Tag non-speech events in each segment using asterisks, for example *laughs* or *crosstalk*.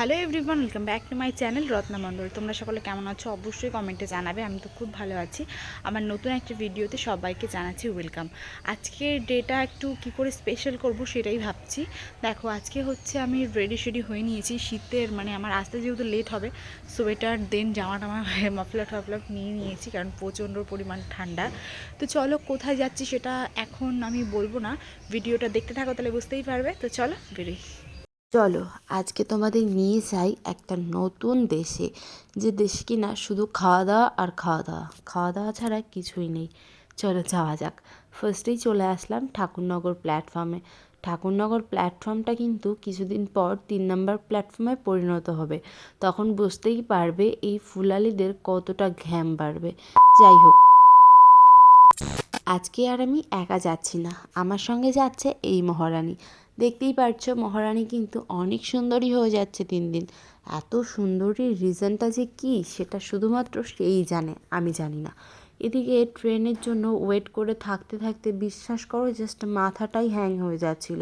Hello everyone welcome back to my channel Ratna Mondal তোমরা সকলে কেমন আছো? অবশ্যই কমেন্টে জানাবে, আমি তো খুব ভালো আছি। আমার নতুন একটা ভিডিওতে সবাইকে জানাচ্ছি ওয়েলকাম আজকের ডেটা একটু কি করে স্পেশাল করব সেটাই ভাবছি। দেখো, আজকে হচ্ছে আমি রেডি শেডি হয়ে নিয়েছি। শীতের মানে আমার আসতে যেহেতু লেট হবে সোয়েটার দেন জামা টামা, মাফলার টাফলার নিয়ে নিয়েছি কারণ প্রচণ্ড পরিমাণ ঠান্ডা। তো চলো, কোথায় যাচ্ছি সেটা এখন আমি বলব না। ভিডিওটা দেখতে থাকো তাহলে বুঝতেই পারবে। তো চলো, বেরোই। চলো, আজকে তোমাদের নিয়ে যাই একটা নতুন দেশে, যে দেশ কিনা শুধু খাওয়া দাওয়া আর খাওয়া দাওয়া। খাওয়া দাওয়া ছাড়া কিছুই নেই। চলো যাওয়া যাক। ফার্স্টেই চলে আসলাম ঠাকুরনগর প্ল্যাটফর্মে ঠাকুরনগর প্ল্যাটফর্মটা কিন্তু কিছুদিন পর তিন নম্বর প্ল্যাটফর্মে পরিণত হবে। তখন বুঝতেই পারবে এই ফুলালিদের কতটা ঘ্যাম বাড়বে। যাই হোক আজকে আর আমি একা যাচ্ছি না। আমার সঙ্গে যাচ্ছে এই মহারানী। দেখতেই পারছ, মহারানী কিন্তু অনেক সুন্দরী হয়ে যাচ্ছে দিন দিন। এত সুন্দরীর রিজনটা যে কী, সেটা শুধুমাত্র সেই জানে, আমি জানি না। এদিকে ট্রেনের জন্য ওয়েট করে থাকতে থাকতে বিশ্বাস করো জাস্ট মাথাটাই হ্যাং হয়ে যাচ্ছিল।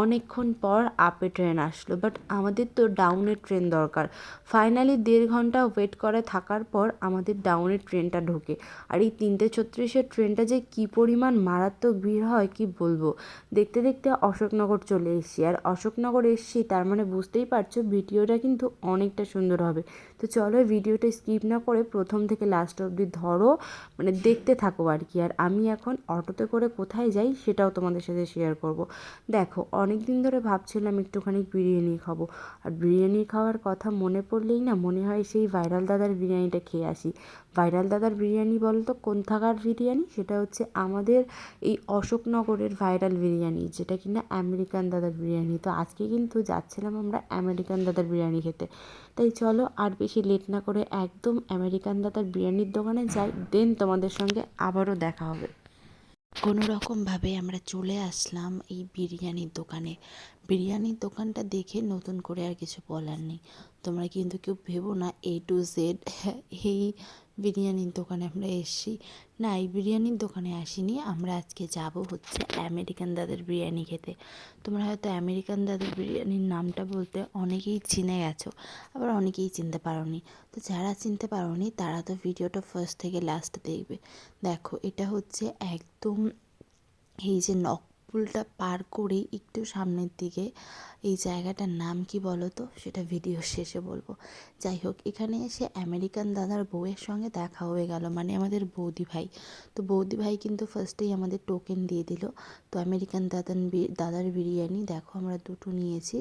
অনেকক্ষণ পর আপে ট্রেন আসলো বাট আমাদের তো ডাউনের ট্রেন দরকার। ফাইনালি দেড় ঘণ্টা ওয়েট করে থাকার পর আমাদের ডাউনের ট্রেনটা ঢোকে। আর এই তিনটে ছত্রিশের ট্রেনটা যে কী পরিমাণ মারাত্মক ভিড় হয়, কি বলব? দেখতে দেখতে অশোকনগর চলে এসেছি। আর অশোকনগর এসেছি, তার মানে বুঝতেই পারছ, ভিডিওটা কিন্তু অনেকটা সুন্দর হবে। তো চলো ভিডিওটা স্কিপ না করে প্রথম থেকে লাস্ট অবধি ধরো মানে দেখতে থাকো আর কি। আর আমি এখন অটোতে করে কোথায় যাই সেটাও তোমাদের সাথে শেয়ার করব। দেখো অনেক দিন ধরে ভাবছিলাম একটুখানি বিরিয়ানি খাব। আর বিরিয়ানি খাওয়ার কথা মনে পড়লেই না মনে হয় সেই ভাইরাল দাদার বিরিয়ানিটা খেয়ে আসি। ভাইরাল দাদার বিরিয়ানি বলতো, কোন থাকার বিরিয়ানি? সেটা হচ্ছে আমাদের এই অশোকনগরের ভাইরাল বিরিয়ানি, যেটা কিনা আমেরিকান দাদার বিরিয়ানি। তো আজকে কিন্তু যাচ্ছিলাম আমরা আমেরিকান দাদার বিরিয়ানি খেতে। তাই চলো আর বেশি লেট না করে একদম আমেরিকান দাদার বিরিয়ানির দোকানে যাই দেন তোমাদের সঙ্গে আবারও দেখা হবে। কোনো রকমভাবে আমরা চলে আসলাম এই বিরিয়ানির দোকানে। বিরিয়ানির দোকানটা দেখে নতুন করে আর কিছু বলার নেই। তোমরা কিন্তু কেউ ভেবো না এ টু জেড এই বিরিয়ানির দোকানে আমরা এসেছি। না, এই বিরিয়ানির দোকানে আসিনি। আমরা আজকে যাব হচ্ছে আমেরিকান দাদের বিরিয়ানি খেতে। তোমরা হয়তো আমেরিকান দাদের বিরিয়ানির নামটা বলতে অনেকেই চিনে গেছো, আবার অনেকেই চিনতে পারোনি। তো যারা চিনতে পারোনি, তারা তো ভিডিওটা ফার্স্ট থেকে লাস্ট দেখবে। দেখো, এটা হচ্ছে একদম এই যে নকপুলটা পার করে একটু সামনের দিকে, এই জায়গাটার নাম কি বলো তো সেটা ভিডিও *laughs* শেষে বলব। যাই হোক, এখানে এসে আমেরিকান দাদার বউয়ের সঙ্গে দেখা হয়ে গেল মানে আমাদের বৌদি ভাই। তো বৌদি ভাই কিন্তু ফার্স্টেই আমাদের টোকেন দিয়ে দিল। তো আমেরিকান দাদার দাদার বিরিয়ানি, দেখো আমরা দুটো নিয়েছি।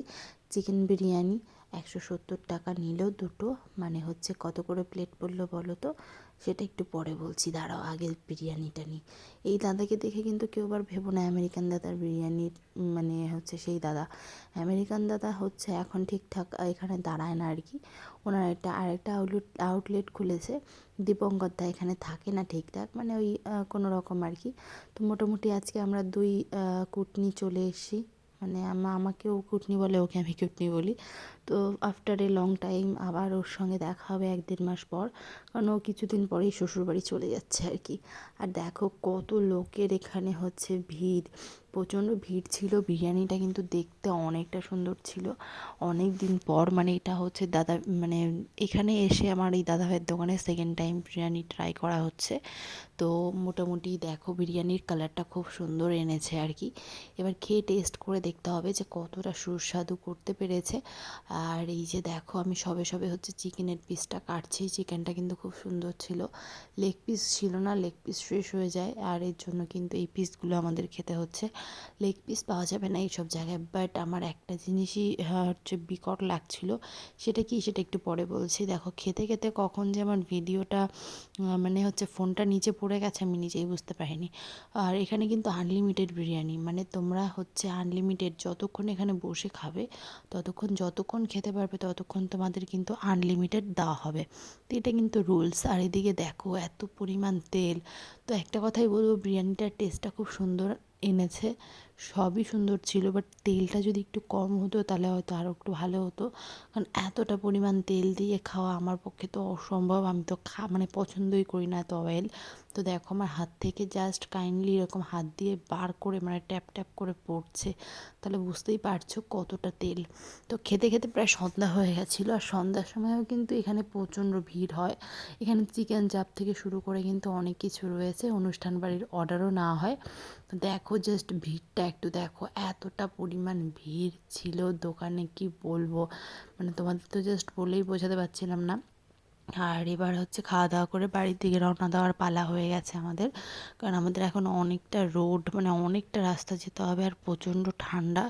চিকেন বিরিয়ানি একশো সত্তর টাকা নিল দুটো মানে হচ্ছে কত করে প্লেট পড়ল বলো তো? সেটা একটু পরে বলছি, দাঁড়াও আগে বিরিয়ানিটা নিই। এই দাদাকে দেখে কিন্তু কেউ আবার ভেবো না, আমেরিকান দাদার বিরিয়ানির মানে হচ্ছে সেই দাদা। আমেরিকান দাদা হচ্ছে এখন ঠিকঠাক, এখানে দাঁড়ায় না আর কি ওনার একটা, আরেকটা আউটলেট আউটলেট খুলেছে, দীপঙ্কর দা এখানে থাকে না ঠিকঠাক মানে ওই কোনো রকম আর কি তো মোটামুটি আজকে আমরা দুই কুটনি চলে এসেছি। মানে আমা, আমাকে ও কুটনি বলে, ওকে আমি কুটনি বলি। তো আফটার এ লং টাইম আবার ওর সঙ্গে দেখা হবে এক দেড় মাস পর। কারণ ও কিছুদিন পরেই শ্বশুরবাড়ি চলে যাচ্ছে আর কি। আর দেখো কত লোকের এখানে হচ্ছে ভিড়। প্রচণ্ড ভিড় ছিল, বিরিয়ানিটা কিন্তু দেখতে অনেকটা সুন্দর ছিল। অনেক দিন পর মানে এটা হচ্ছে দাদা মানে এখানে এসে আমার এই দাদা ভাইয়ের দোকানে সেকেন্ড টাইম বিরিয়ানি ট্রাই করা হচ্ছে। তো মোটামুটি দেখো বিরিয়ানির কালারটা খুব সুন্দর এনেছে আর কি। এবার খেয়ে টেস্ট করে দেখতে হবে যে কতটা সুস্বাদু করতে পেরেছে। আর এই যে দেখো আমি সবে সবে হচ্ছে চিকেনের পিসটা কাটছি চিকেনটা কিন্তু খুব সুন্দর ছিল। লেগ পিস ছিল না লেগ পিস শেষ হয়ে যায়। আর এর জন্য কিন্তু এই পিসগুলো আমাদের খেতে হচ্ছে। লেগ পিস পাওয়া যাবে না এইসব জায়গায়। বাট আমার একটা জিনিসই হচ্ছে বিকট লাগছিল, সেটা কি? সেটা একটু পরে বলছি। দেখো, খেতে খেতে কখন যে আমার ভিডিওটা মানে হচ্ছে ফোনটা নিচে পড়ে গেছে, আমি নিজেই বুঝতে পারিনি। আর এখানে কিন্তু আনলিমিটেড বিরিয়ানি মানে তোমরা হচ্ছে আনলিমিটেড যতক্ষণ এখানে বসে খাবে, ততক্ষণ যতক্ষণ খেতে পারবে, ততক্ষণ তোমাদের কিন্তু আনলিমিটেড দেওয়া হবে। তো এটা কিন্তু রুলস আর এদিকে দেখো, এত পরিমাণ তেল। তো একটা কথাই বলব, বিরিয়ানিটার টেস্টটা খুব সুন্দর। এনেছে। সবই সুন্দর ছিল বাট তেলটা যদি একটু কম হতো তাহলে হয়তো আরও একটু ভালো হতো। কারণ এতটা পরিমাণ তেল দিয়ে খাওয়া আমার পক্ষে তো অসম্ভব, আমি তো খা মানে পছন্দই করি না এত অয়েল তো দেখো আমার হাত থেকে জাস্ট কাইন্ডলি এরকম হাত দিয়ে বার করে মানে ট্যাপ ট্যাপ করে পড়ছে। তাহলে বুঝতেই পারছ কতটা তেল। তো খেতে খেতে প্রায় সন্ধ্যা হয়ে গেছিল, আর সন্ধ্যার সময়ও কিন্তু এখানে প্রচণ্ড ভিড় হয়। এখানে চিকেন চাপ থেকে শুরু করে কিন্তু অনেক কিছু রয়েছে, অনুষ্ঠান বাড়ির অর্ডারও না হয়। তো দেখো জাস্ট ভিড়টা একটু দেখো, এতটা পরিমাণ ভিড় ছিল দোকানে কি বলব? মানে তোমাদের তো জাস্ট বলেই বোঝাতে পারছিলাম না। আর এবার হচ্ছে খাওয়া দাওয়া করে বাড়ির দিকে রওনা দেওয়ার পালা হয়ে গেছে আমাদের। কারণ আমাদের এখন অনেকটা রোড মানে অনেকটা রাস্তা যেতে হবে আর প্রচণ্ড ঠান্ডা।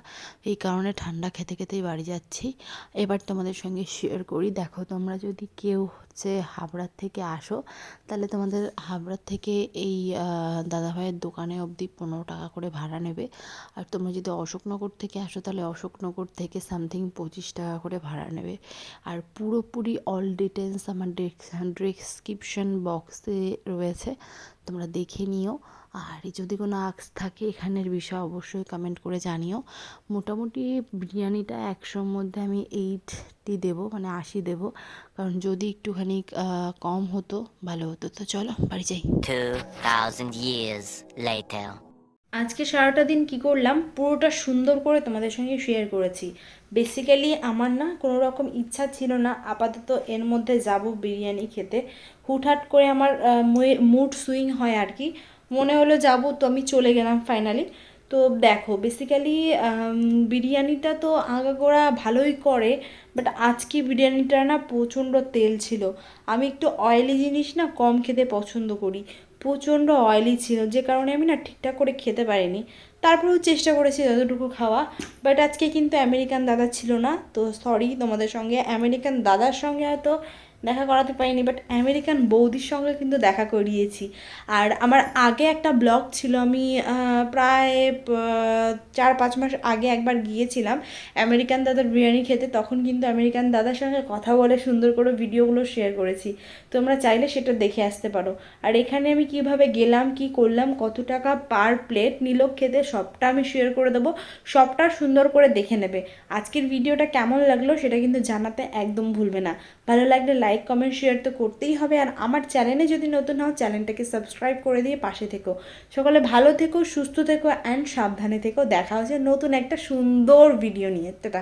এই কারণে ঠান্ডা খেতে খেতেই বাড়ি যাচ্ছি। এবার তোমাদের সঙ্গে শেয়ার করি। দেখো, তোমরা যদি কেউ হচ্ছে হাবড়ার থেকে আসো, তাহলে তোমাদের হাবড়ার থেকে এই দাদাভাইয়ের দোকানে অবধি পনেরো টাকা করে ভাড়া নেবে। আর তোমরা যদি অশোকনগর থেকে আসো, তাহলে অশোকনগর থেকে সামথিং পঁচিশ টাকা করে ভাড়া নেবে। আর পুরোপুরি অল ডিটেলস আমার ডেসক্রিপশন বক্সে রয়েছে তোমরা দেখে নিও। আর যদি কোনো আক্স থাকে এখানের বিষয়ে অবশ্যই কমেন্ট করে জানিও। মোটামুটি বিরিয়ানিটা একশোর মধ্যে আমি এইটটি দেবো মানে আশি দেবো কারণ যদি একটুখানি কম হতো ভালো হতো। তো চলো বাড়ি যাই। 2,000 years later. আজকে সারাটা দিন কি করলাম? পুরোটা সুন্দর করে তোমাদের সঙ্গে শেয়ার করেছি। বেসিক্যালি আমার না কোনো রকম ইচ্ছা ছিল না। আপাতত এর মধ্যে যাব বিরিয়ানি খেতে। হুটহাট করে আমার মুড সুইং হয় আর কি। মনে হলো যাব তো আমি চলে গেলাম ফাইনালি তো দেখো বেসিক্যালি বিরিয়ানিটা তো আগাগোড়া ভালোই করে বাট আজকে বিরিয়ানিটা না প্রচণ্ড তেল ছিল। আমি একটু অয়েলি জিনিস না কম খেতে পছন্দ করি। প্রচণ্ড অয়েলি ছিল, যে কারণে আমি না ঠিকঠাক করে খেতে পারিনি। তারপরেও চেষ্টা করেছি যতটুকু খাওয়া বাট আজকে কিন্তু আমেরিকান দাদা ছিল না, তো সরি তোমাদের সঙ্গে। আমেরিকান দাদার সঙ্গে হয়তো দেখা করাতে পারিনি বাট আমেরিকান বৌদির সঙ্গে কিন্তু দেখা করিয়েছি। আর আমার আগে একটা ব্লগ ছিল, আমি প্রায় চার পাঁচ মাস আগে একবার গিয়েছিলাম আমেরিকান দাদার বিরিয়ানি খেতে, তখন কিন্তু আমেরিকান দাদার সঙ্গে কথা বলে সুন্দর করে ভিডিওগুলো শেয়ার করেছি। তোমরা চাইলে সেটা দেখে আসতে পারো। আর এখানে আমি কীভাবে গেলাম, কি করলাম, কত টাকা পার প্লেট নিল খেতে, সবটা আমি শেয়ার করে দেবো। সবটা সুন্দর করে দেখে নেবে। আজকের ভিডিওটা কেমন লাগল সেটা কিন্তু জানাতে একদম ভুলবে না। ভালো লাগলে লাইক কমেন্ট শেয়ার তো করতেই হবে। আর আমার চ্যানেলে যদি নতুন হও চ্যানেলটাকে সাবস্ক্রাইব করে দিয়ে পাশে থেকো। সকলে ভালো থেকো, সুস্থ থেকো অ্যান্ড সাবধানে থেকো। দেখা হচ্ছে নতুন একটা সুন্দর ভিডিও নিয়ে। টাটা।